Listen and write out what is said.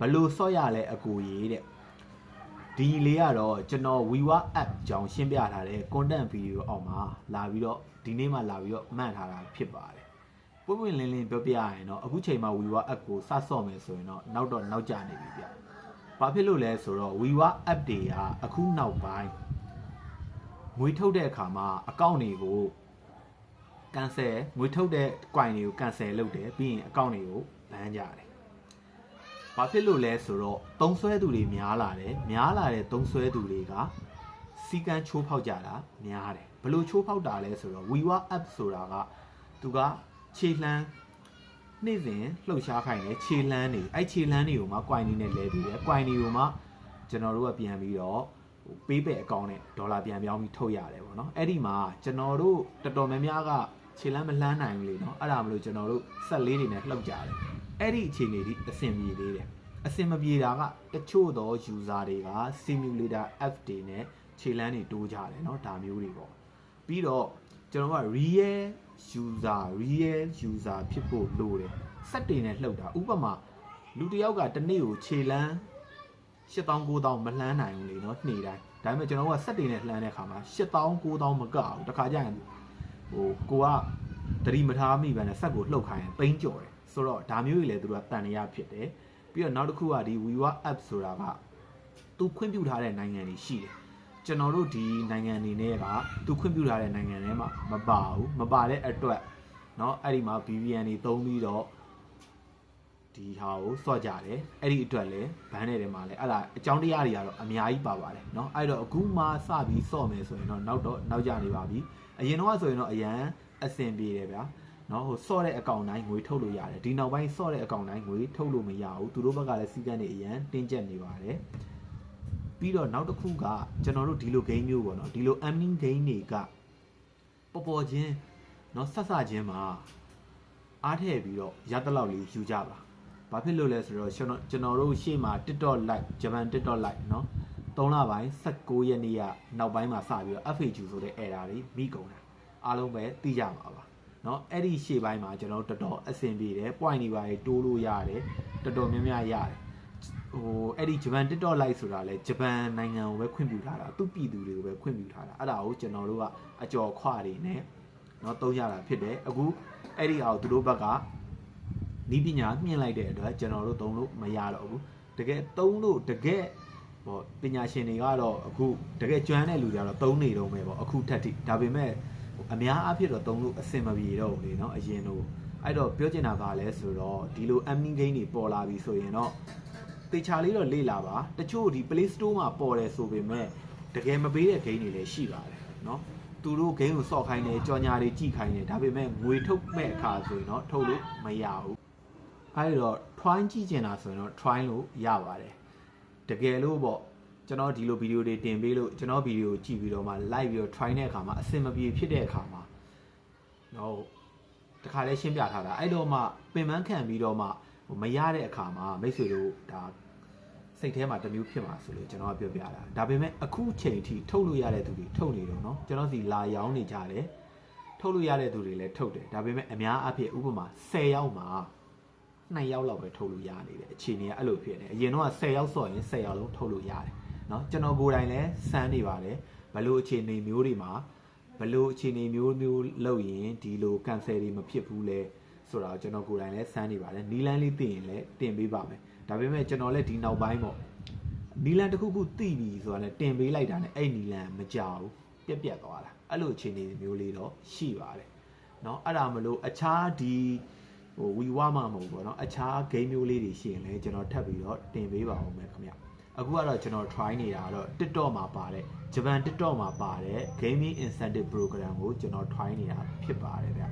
ဘလို့ဆော့ရလဲအကူကြီးတဲ့ဒီလေးကတော့ကျွန်တော် WeWork app ကြောင်းရှင်းပြထားတဲ့ content video အောက်မှာလာပြီးတော့ဒီနေ့မှလာပြီးတော့မှန်ထားတာဖြစ်ပါတယ်ပွင့်ပွင့်လင်းလင်းပြောပြရရင်တော့အခုချိန်မှာ WeWork app ကိုစဆော့မယ်ဆိုရင်တော့နောက်တော့နောက်ကျနေပြီဗျဘာဖြစ်လို့လဲဆိုတော့ WeWork app တွေကအခုနောက်ပိုင်းငွေထုတ်တဲ့အခါမှာအကောင့်တွေကို cancel ငွေထုတ်တဲ့ coin တွေကို cancel လုပ်တယ်ပြီးရင်အကောင့်တွေကိုဘန်ကြတယ်။ ဘာဖြစ်လို့လဲဆိုတော့သုံးဆွဲသူတွေများလာတယ်များလာတဲ့သုံးဆွဲသူတွေကစီကံချိုးဖောက်ကြတာများတယ်ဘလို့ချိုးဖောက်တာလဲဆိုတော့ WeWork app ဆိုတာကသူကခြေလှမ်းနေ့စဉ်လှုပ်ရှားခိုင်းတယ်ခြေလှမ်းတွေအဲ့ခြေလှမ်းတွေကိုမှ coin တွေနဲ့လဲပြီးတယ် coin တွေကိုမှကျွန်တော်တို့ကပြန်ပြီးတော့ဟိုပေးပဲအကောင့်နဲ့ဒေါ်လာပြန်ပြောင်းပြီးထုတ်ရတယ်ပေါ့နော်အဲ့ဒီမှာကျွန်တော်တို့တော်တော်များများကခြေလမ်းမလှမ်းနိုင်ဘူးလေနော်အဲ့ဒါမလို့ကျွန်တော်တို့ဆက်လေးတွေနဲ့လှုပ်ကြတယ် အဲ့ဒီအခြေအနေဒီအဆင်ပြေသေးတယ်အဆင်မပြေတာကတချို့သော user တွေက simulator app တွေနဲ့ခြေလမ်းတွေတိုးကြတယ်เนาะဒါမျိုးတွေပေါ့ပြီးတော့ကျွန်တော်က real user real user ဖြစ်ဖို့လိုတယ်စက်တွေနဲ့လှုပ်တာဥပမာလူတစ်ယောက်ကတစ်နေ့ကိုခြေလမ်း8000 9000မလှမ်းနိုင်ဘူးလေเนาะနှေတိုင်းဒါပေမဲ့ကျွန်တော်ကစက်တွေနဲ့လှမ်းတဲ့ခါမှာ8000 9000မကဘူးတခါကျရင်ဟိုကိုကတတိမထားမိပဲနဲ့စက်ကိုလှုပ်ခိုင်းရင်ပိန်းကြော်တယ် ဆိုတော့ဒါမျိုးကြီးလေသူတို့ကတန်ရရဖြစ်တယ်ပြီးတော့နောက်တစ်ခုကဒီ WeWork app ဆိုတာကသူခွင့်ပြုထားတဲ့နိုင်ငံတွေရှိတယ်ကျွန်တော်တို့ဒီနိုင်ငံတွေနဲ့ကသူခွင့်ပြုထားတဲ့နိုင်ငံတွေမှာမပါဘူးမပါတဲ့အတွက်เนาะအဲ့ဒီမှာ VPN တွေသုံးပြီးတော့ဒီဟာကိုစော့ကြတယ်အဲ့ဒီအတွက်လည်းဘန်းနယ်တွေမှာလည်းအဲ့ဒါအကြောင်းတရားတွေကတော့အများကြီးပါပါတယ်เนาะအဲ့တော့အခုမှစပြီးစော့မယ်ဆိုရင်တော့နောက်တော့နောက်ကျနေပါပြီအရင်တော့ဆိုရင်တော့အရန်အဆင်ပြေတယ်ဗျာ နော်ဟိုစော့တဲ့အကောင့်တိုင်းငွေထုတ်လို့ရတယ်ဒီနောက်ပိုင်းစော့တဲ့အကောင့်တိုင်းငွေထုတ်လို့မရဘူးသူတို့ဘက်ကလည်းစီကန်းတွေအရန်တင်းကျပ်နေပါတယ်ပြီးတော့နောက်တစ်ခုကကျွန်တော်တို့ဒီလို game မျိုးပေါ့နော်ဒီလို earning game တွေကပေါ်ပေါ်ချင်းနော်ဆက်ဆချင်းမှာအားထည့်ပြီးတော့ရတဲ့လောက်လေးယူကြပါဘာဖြစ်လို့လဲဆိုတော့ကျွန်တော်ကျွန်တော်တို့ရှေ့မှာ TikTok live Japan TikTok live เนาะ3လပိုင်း16ရက်နေ့ကနောက်ပိုင်းမှာစပြီးတော့ FAQ ဆိုတဲ့ error တွေမိကုန်တာအားလုံးပဲသိကြမှာပါ เนาะအဲ့ဒီရှေ့ပိုင်းမှာကျွန်တော်တို့တော်တော်အဆင်ပြေတယ် point တွေပါတိုးလို့ရတယ်တော်တော်များများရတယ်ဟိုအဲ့ဒီဂျပန် TikTok live ဆိုတာလဲဂျပန်နိုင်ငံကိုပဲခွင့်ပြုထားတာသူ့ပြည်သူတွေကိုပဲခွင့်ပြုထားတာအဲ့ဒါကိုကျွန်တော်တို့ကအကြော်ခွတွေနဲ့เนาะသုံးရတာဖြစ်တယ်အခုအဲ့ဒီအောက်သူတို့ဘက်ကနီးပညာမြင့်လိုက်တဲ့အတွက်ကျွန်တော်တို့သုံးလို့မရတော့ဘူးတကယ်သုံးလို့တကယ်ဟောပညာရှင်တွေကတော့အခုတကယ်ကျွမ်းတဲ့လူတွေကတော့သုံးနေတော့မယ်ပေါ့အခုထက်ထိဒါပေမဲ့ အများအားဖြင့်တော့သုံးလို့အဆင်မပြေတော့ဘူးလေနော်အရင်တော့အဲ့တော့ပြောချင်တာကလည်းဆိုတော့ဒီလို amni game တွေပေါ်လာပြီဆိုရင်တော့တေချာလေးတော့လေ့လာပါတချို့ဒီ Play Store မှာပေါ်တယ်ဆိုပေမဲ့တကယ်မပေးတဲ့ game တွေလည်းရှိပါတယ်နော်သူတို့ game ကိုစော့ခိုင်းတယ်ကြော်ညာတွေကြည့်ခိုင်းတယ်ဒါပေမဲ့ငွေထုတ်မဲ့အခါဆိုရင်တော့ထုတ်လို့မရဘူးအဲ့တော့ try ကြည့်ချင်တာဆိုရင်တော့ try လို့ရပါတယ်တကယ်လို့ပေါ့ ကျွန်တော်ဒီလိုဗီဒီယိုတွေတင်ပေးလို့ကျွန်တော်ဗီဒီယိုကြည့်ပြီးတော့မှ live ပြီးတော့ try တဲ့အခါမှာအဆင်မပြေဖြစ်တဲ့အခါမှာတော့တခါလဲရှင်းပြထားတာအဲ့တော့မှပင်ပန်းခံပြီးတော့မှဟိုမရတဲ့အခါမှာမိတ်ဆွေတို့ဒါစိတ်ထဲမှာတစ်မျိုးဖြစ်မှာဆိုလို့ကျွန်တော်ကပြောပြတာဒါပေမဲ့အခုချိန်ထိထုတ်လို့ရတဲ့သူတွေထုတ်နေတော့เนาะကျွန်တော်စီလာရောင်းနေကြတယ်ထုတ်လို့ရတဲ့သူတွေလည်းထုတ်တယ်ဒါပေမဲ့အများအပြည့်ဥပမာ10ယောက်မှာ2ယောက်လောက်ပဲထုတ်လို့ရနေတယ်အခြေအနေကအဲ့လိုဖြစ်နေအရင်တော့10ယောက်ဆော့ရင်10ယောက်လုံးထုတ်လို့ရတယ် เนาะကျွန်တော်ကိုယ်တိုင်လည်းစမ်းနေပါတယ်ဘလို့အခြေအနေမျိုးတွေမှာဘလို့အခြေအနေမျိုးမျိုးလုပ်ရင်ဒီလို cancel တွေမဖြစ်ဘူးလဲဆိုတော့ကျွန်တော်ကိုယ်တိုင်လည်းစမ်းနေပါတယ်နီလန်းလေးသိရင်လည်းတင်ပေးပါမယ်ဒါပေမဲ့ကျွန်တော်လည်းဒီနောက်ပိုင်းပေါ့နီလန်းတစ်ခုခုသိပြီဆိုတာလည်းတင်ပေးလိုက်တာနဲ့အဲ့နီလန်းမကြောက်ဘူးပြက်ပြက်သွားတာအဲ့လိုအခြေအနေမျိုးလေးတော့ရှိပါတယ်เนาะအဲ့ဒါမလို့အခြားဒီဟိုဝီဝါမှမဟုတ်ဘူးပေါ့เนาะအခြား game မျိုးလေးတွေရှိရင်လည်းကျွန်တော်ထပ်ပြီးတော့တင်ပေးပါဦးမယ်ခင်ဗျ အခုကတော့ကျွန်တော် try နေတာကတော့ TikTok မှာပါတဲ့ဂျပန် TikTok မှာပါတဲ့ gaming incentive program ကိုကျွန်တော် try နေတာဖြစ်ပါတယ်ဗျ